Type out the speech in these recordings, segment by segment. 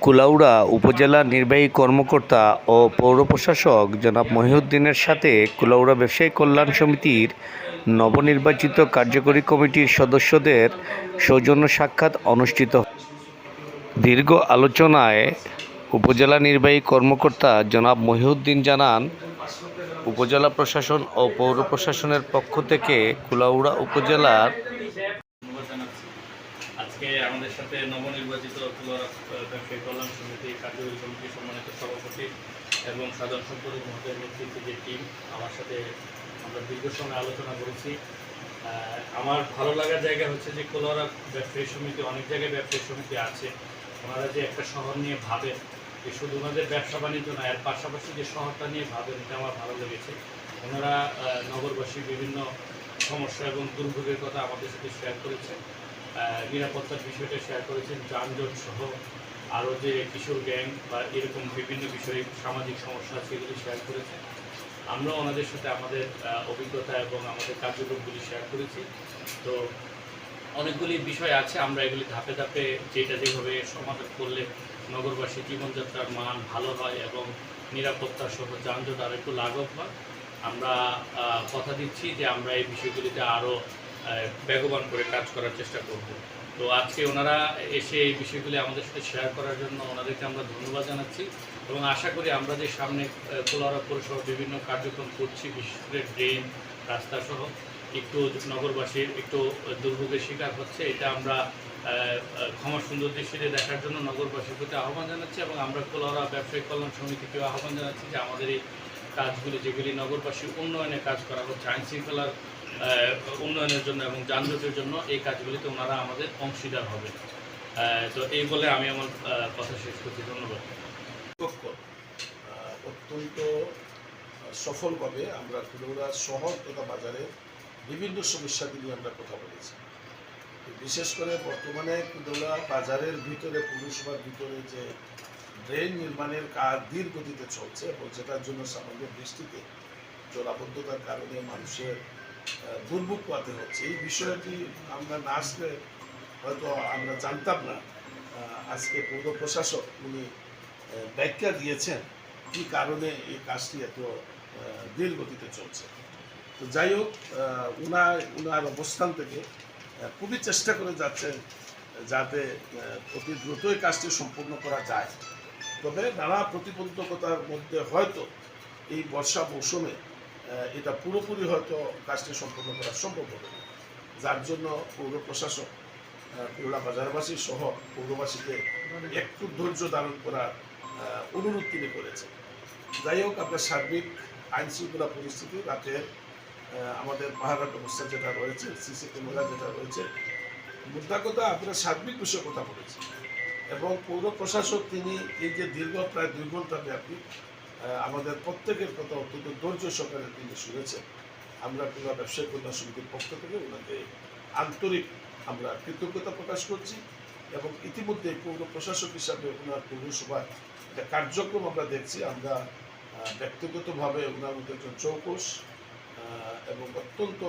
কুলাউড়া উপজেলা নির্বাহী কর্মকর্তা ও পৌর প্রশাসক জনাব মহিউদ্দিনের সাথে কুলাউড়া ব্যবসায়ী কল্যাণ সমিতির নবনির্বাচিত কার্যকরী কমিটির সদস্যদের সৌজন্য সাক্ষাৎ অনুষ্ঠিত দীর্ঘ আলোচনায় উপজেলা নির্বাহী কর্মকর্তা জনাব মহিউদ্দিন জানান, উপজেলা প্রশাসন ও পৌর প্রশাসনের পক্ষ থেকে কুলাউড়া উপজেলার আজকে আমাদের সাথে নবনির্বাচিত ব্যবসায়ী কল্যাণ সমিতি, কার্যকরী কমিটির সম্মানিত সভাপতি এবং সাধারণ সম্পাদক মহোদয়ের নেতৃত্বে যে টিম, আমার সাথে আমরা দীর্ঘ সময় আলোচনা করেছি। আমার ভালো লাগার জায়গা হচ্ছে যে কোলারা ব্যবসায়ী সমিতি, অনেক জায়গায় ব্যবসায়ী সমিতি আছে। ওনারা যে একটা শহর নিয়ে ভাবেন যে শুধু ওনাদের ব্যবসা বাণিজ্য নয় এর পাশাপাশি যে শহরটা নিয়ে ভাবেন, এটা আমার ভালো লেগেছে। ওনারা নগরবাসী বিভিন্ন সমস্যা এবং দুর্ভোগের কথা আমাদের সাথে শেয়ার করেছেন। নিরাপত্তার বিষয়টা শেয়ার করেছেন যানজট সহ আরও যে কিশোর গ্যাং বা এরকম বিভিন্ন বিষয়ে সামাজিক সমস্যা আছে এগুলি শেয়ার করেছেন। আমরা ওনাদের সাথে আমাদের অভিজ্ঞতা এবং আমাদের কার্যক্রমগুলি শেয়ার করেছি। তো অনেকগুলি বিষয় আছে, আমরা এগুলি ধাপে ধাপে যেটা যেভাবে সমাধান করলে নগরবাসী জীবনযাত্রার মান ভালো হয় এবং নিরাপত্তা সহ যানজট আর একটু লাঘব হয়, আমরা কথা দিচ্ছি যে আমরা এই বিষয়গুলিতে আরও বেগবান করে কাজ করার চেষ্টা করব। তো আজকে ওনারা এসে এই বিষয়গুলি আমাদের সাথে শেয়ার করার জন্য ওনাদেরকে আমরা ধন্যবাদ জানাচ্ছি এবং আশা করি আমরা যে সামনে কোলারা পৌরসভা বিভিন্ন কার্যক্রম করছি বিশেষ করে ড্রেন রাস্তাসহ একটু নগরবাসীর একটু দুর্ভোগের শিকার হচ্ছে এটা আমরা ক্ষমা সুন্দর দৃষ্টিতে দেখার জন্য নগরবাসীর প্রতি আহ্বান জানাচ্ছি এবং আমরা কোলারা ব্যবসায়ী কল্যাণ সমিতিকেও আহ্বান জানাচ্ছি যে আমাদের এই কাজগুলি যেগুলি নগরবাসীর উন্নয়নে কাজ করা হচ্ছে আইন শৃঙ্খলার আহ, উন্নয়নের জন্য এবং যানজটের জন্য এই কাজগুলিতে ওনারা আমাদের অংশীদার হবে। তো এই বলে আমি আমার কথা শেষ করছি। ধন্যবাদ। অত্যন্ত সফলভাবে আমরা কুলৌড়া শহর তথা বাজারে বিভিন্ন সমস্যা নিয়ে আমরা কথা বলেছি। বিশেষ করে বর্তমানে কুলৌড়া বাজারের ভিতরে, পৌরসভার ভিতরে যে ড্রেন নির্মাণের কাজ ধীর গতিতে চলছে এবং যেটার জন্য সামান্য বৃষ্টিতে জলাবদ্ধতার কারণে মানুষের দুর্ভোগ পাতে হচ্ছে। এই বিষয়টি আমরা না আসলে হয়তো আমরা জানতাম না। আজকে পৌর প্রশাসক উনি ব্যাখ্যা দিয়েছেন কি কারণে এই কাজটি এত গতিতে চলছে। তো যাই হোক উনার উনার অবস্থান থেকে খুবই চেষ্টা করে যাচ্ছেন যাতে অতি দ্রুতই কাজটি সম্পূর্ণ করা যায়। তবে নানা প্রতিবন্ধকতার মধ্যে হয়তো এই বর্ষা মৌসুমে এটা পুরোপুরি হয়তো কাজটি সম্পূর্ণ করা সম্ভব হবে যার জন্য পৌর প্রশাসক পুরোলা বাজারবাসী সহ পৌরবাসীকে একটু ধৈর্য ধারণ করার অনুরোধ তিনি করেছেন। যাই হোক, আপনার সার্বিক আইন শৃঙ্খলা পরিস্থিতি রাতে আমাদের পাহাড়া ব্যবস্থা যেটা রয়েছে, সিসি ক্যামেরা যেটা রয়েছে, মুদ্রা কথা আপনারা সার্বিক বিষয়ে কথা বলেছেন। এবং পৌর প্রশাসক তিনি এই যে দীর্ঘ প্রায় দুই ঘণ্টা ব্যাপী আমাদের প্রত্যেকের কথা অত্যন্ত ধৈর্য সহকারে তিনি শুনেছেন। আমরা পুরো ব্যবসায়ী কল্যাণ সমিতির পক্ষ থেকে ওনাকে আন্তরিক আমরা কৃতজ্ঞতা প্রকাশ করছি এবং ইতিমধ্যে পৌর প্রশাসক হিসাবে ওনার পৌরসভার একটা কার্যক্রম আমরা দেখছি। আমরা ব্যক্তিগতভাবে ওনার মধ্যে একজন চৌকস এবং অত্যন্ত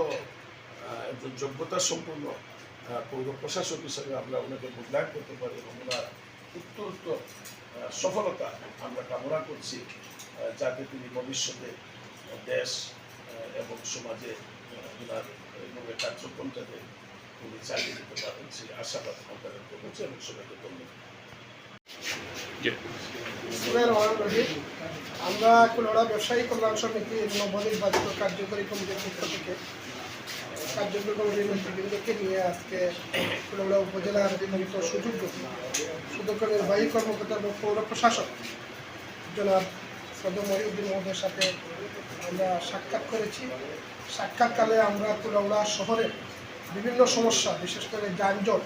একজন যোগ্যতা সম্পন্ন পৌর প্রশাসক হিসাবে আমরা ওনাকে মূল্যায়ন করতে পারি এবং ওনার উত্তর সফলতা আমরা কামনা করছি যাতে তিনি ভবিষ্যতে দেশ এবং সমাজে ওনার এইভাবে কার্যক্রমটাকে তিনি চালিয়ে দিতে পারেন সেই আশাবাদ আমরা ব্যক্ত করছি এবং সবাইকে ধন্যবাদ। আমরা কুলড়া ব্যবসায়ী কল্যাণ সমিতির নবনির্বাচিত কার্যকরী কমিটির পক্ষ থেকে নিয়ে উপজেলার কর্মকর্তা এবং মহোদয়ের সাথে আমরা সাক্ষাৎ করেছি সাক্ষাৎকালে আমরা কুলৌড়া শহরের বিভিন্ন সমস্যা বিশেষ করে যানজট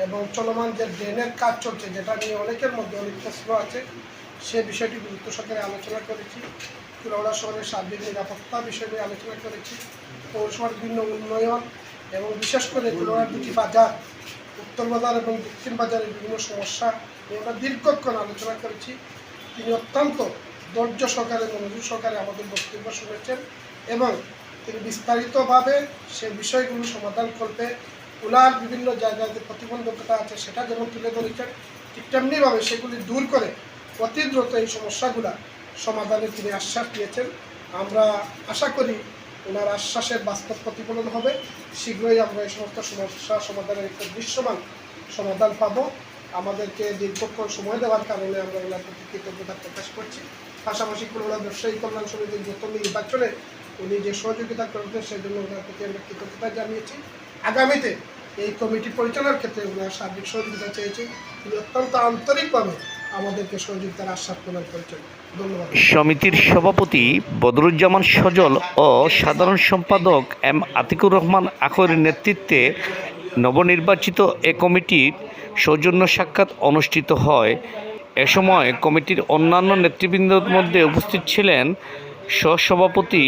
এবং চলমান যে ড্রেনের কাজ চলছে যেটা নিয়ে অনেকের মধ্যে অনেক প্রশ্ন আছে সে বিষয়টি গুরুত্ব সহকারে আলোচনা করেছি কুলাউড়া শহরের সার্বিক নিরাপত্তা বিষয় নিয়ে আলোচনা করেছি। পৌরসভার বিভিন্ন উন্নয়ন এবং বিশেষ করে কুলাউড়ার দুটি বাজার, উত্তর বাজার এবং দক্ষিণ বাজারের বিভিন্ন সমস্যা নিয়ে আমরা দীর্ঘক্ষণ আলোচনা করেছি। তিনি অত্যন্ত ধৈর্য সহকারে মনোযোগ সহকারে আমাদের বক্তব্য শুনেছেন এবং তিনি বিস্তারিতভাবে সে বিষয়গুলো সমাধান করতে উলার বিভিন্ন জায়গায় যে প্রতিবন্ধকতা আছে সেটা যেমন তুলে ধরেছেন, ঠিক তেমনিভাবে সেগুলি দূর করে অতি দ্রুত এই সমস্যাগুলা সমাধানে তিনি আশ্বাস দিয়েছেন। আমরা আশা করি ওনার আশ্বাসের বাস্তব প্রতিফলন হবে। শীঘ্রই আমরা এই সমস্ত সমস্যা সমাধানের একটা দৃশ্যমান সমাধান পাব। আমাদেরকে দীর্ঘক্ষণ সময় দেওয়ার কারণে আমরা ওনার প্রতি কৃতজ্ঞতা প্রকাশ করছি। পাশাপাশি খুলনা ব্যবসায়ী কল্যাণ সমিতির যত নির্বাচনে উনি যে সহযোগিতা করেছেন সেই জন্য ওনার প্রতি আমরা কৃতজ্ঞতা জানিয়েছি। আগামীতে এই কমিটি পরিচালনার ক্ষেত্রে ওনার সার্বিক সহযোগিতা চেয়েছি। তিনি অত্যন্ত আন্তরিকভাবে আমাদেরকে সহযোগিতার আশ্বাস প্রদান করেছেন। সমিতির সভাপতি বদরুজ্জামান সজল ও সাধারণ সম্পাদক এম আতিকুর রহমান আখরের নেতৃত্বে নবনির্বাচিত এ কমিটির সৌজন্য সাক্ষাৎ অনুষ্ঠিত হয়। এ সময় কমিটির অন্যান্য নেতৃবৃন্দের মধ্যে উপস্থিত ছিলেন সহসভাপতি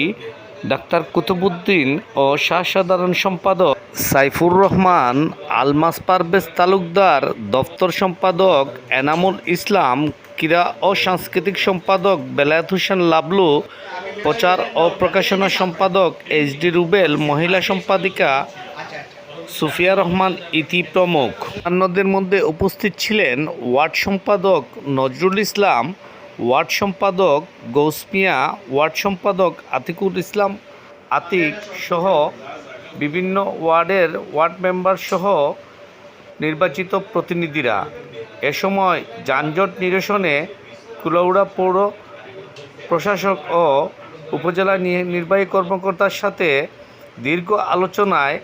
ডাক্তার কুতুবুদ্দিন ও সাধারণ সম্পাদক সাইফুর রহমান, আলমাস পারভেজ তালুকদার দপ্তর সম্পাদক এনামুল ইসলাম, ক্রীড়া ও সাংস্কৃতিক সম্পাদক বেলায়েত হোসেন লাবলু, প্রচার ও প্রকাশনা সম্পাদক এইচ ডি রুবেল, মহিলা সম্পাদিকা সুফিয়া রহমান ইতি প্রমুখ। অন্যদের মধ্যে উপস্থিত ছিলেন ওয়ার্ড সম্পাদক নজরুল ইসলাম, ওয়ার্ড সম্পাদক গৌসমিয়া ওয়ার্ড সম্পাদক আতিকুল ইসলাম, আতিক সহ বিভিন্ন ওয়ার্ডের ওয়ার্ড মেম্বার সহ নির্বাচিত প্রতিনিধিরা। এ সময় যানজট নিরসনে কুলাউড়া পৌর প্রশাসক ও উপজেলা নির্বাহী কর্মকর্তার সাথে দীর্ঘ আলোচনায়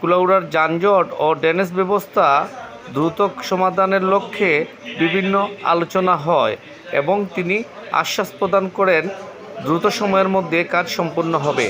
কুলাউড়ার যানজট ও ড্রেনেজ ব্যবস্থা দ্রুত সমাধানের লক্ষ্যে বিভিন্ন আলোচনা হয় এবং তিনি আশ্বাস প্রদান করেন, দ্রুত সময়ের মধ্যে কাজ সম্পন্ন হবে।